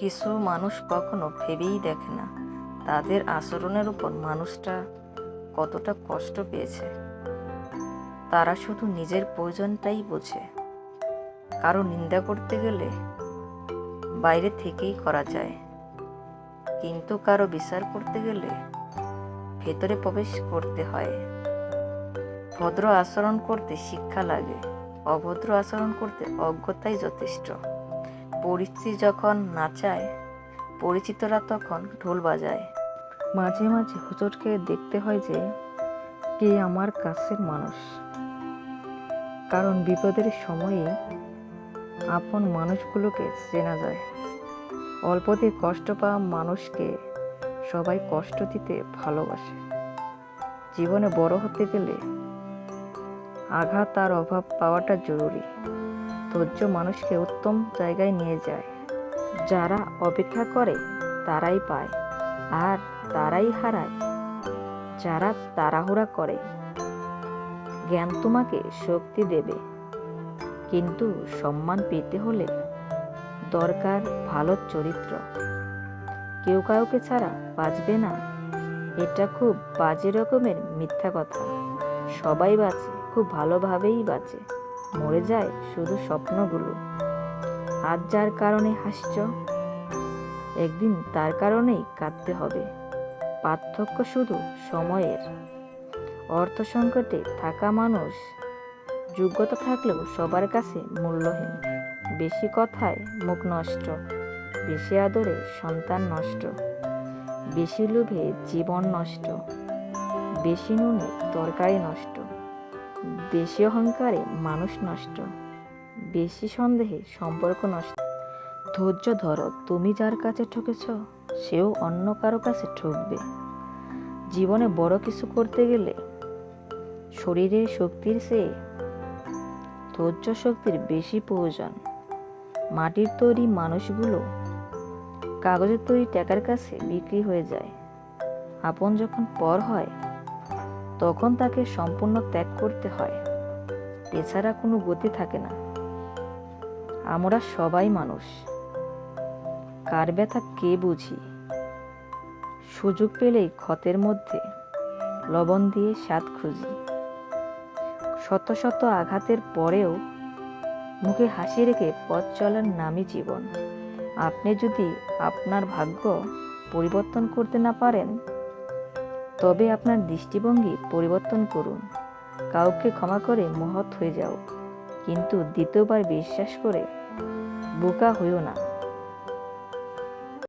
কিছু মানুষ কখনো ভেবেই দেখে না। তাদের আচরণের উপর মানুষটা কতটা কষ্ট পেয়েছে। তারা শুধু নিজের প্রয়োজনটাই বোঝে। কারও নিন্দা করতে গেলে বাইরে থেকেই করা যায়। কিন্তু কারও বিচার করতে গেলে ভেতরে প্রবেশ করতে হয়। ভদ্র আচরণ করতে শিক্ষা লাগে, অভদ্র আচরণ করতে অজ্ঞতাই যথেষ্ট। পরিস্থিতি যখন নাচায় পরিচিতরা তখন ঢোল বাজায়। মাঝে মাঝে খেয়ে দেখতে হয় যে, কে আমার কাছের মানুষ। কারণ বিপদের সময়ে আপন মানুষগুলোকে চেনা যায়। অল্পতে কষ্ট পাওয়া মানুষকে সবাই কষ্ট দিতে ভালোবাসে। জীবনে বড় হতে গেলে আঘাত আর অভাব পাওয়াটা জরুরি। ধৈর্য মানুষকে উত্তম জায়গায় নিয়ে যায়। যারা অপেক্ষা করে, তারাই পায়, আর তারাই হারায়। যারা তাড়াহুড়া করে, জ্ঞান তোমাকে শক্তি দেবে। কিন্তু সম্মান পেতে হলে দরকার ভালো চরিত্র। কেউ কাউকে ছাড়া বাঁচবে না। এটা খুব বাজে রকমের মিথ্যা কথা। সবাই বাঁচে, খুব ভালোভাবেই বাঁচে। মরে যায় শুধু স্বপ্নগুলো। আজ যার কারণে হাসছ, একদিন তার কারণেই কাঁদতে হবে। পার্থক্য শুধু সময়ের। অর্থ সংকটে থাকা মানুষ, যোগ্যতা থাকলেও সবার কাছে মূল্যহীন। বেশি কথায় মুখ নষ্ট, বেশি আদরে সন্তান নষ্ট। বেশি লোভে জীবন নষ্ট, বেশি নুনে তরকারি নষ্ট। বেশি অহংকারে মানুষ নষ্ট, বেশি সন্দেহে সম্পর্ক নষ্ট। ধৈর্য ধরো, তুমি যার কাছে ঠকেছ, সেও অন্য কারও কাছে ঠকবে। জীবনে বড় কিছু করতে গেলে শরীরের শক্তির চেয়ে ধৈর্য শক্তির বেশি প্রয়োজন। মাটির তৈরি মানুষগুলো কাগজের তৈরি টাকার কাছে বিক্রি হয়ে যায়। আপন যখন পর হয় তখন তাকে সম্পূর্ণ ত্যাগ করতে হয়। এছাড়া কোনো গতি থাকে না। আমরা সবাই মানুষ। কার ব্যথা কে বুঝি? সুযোগ পেলেই ক্ষতের মধ্যে লবণ দিয়ে স্বাদ খুঁজি। শত শত আঘাতের পরেও মুখে হাসি রেখে পথ চলার নামই জীবন। আপনি যদি আপনার ভাগ্য পরিবর্তন করতে না পারেন তবে আপনার দৃষ্টিভঙ্গি পরিবর্তন করুন। কাউকে ক্ষমা করে মহৎ হয়ে যাও। কিন্তু দ্বিতীয়বার বিশ্বাস করে বোকা হইও না।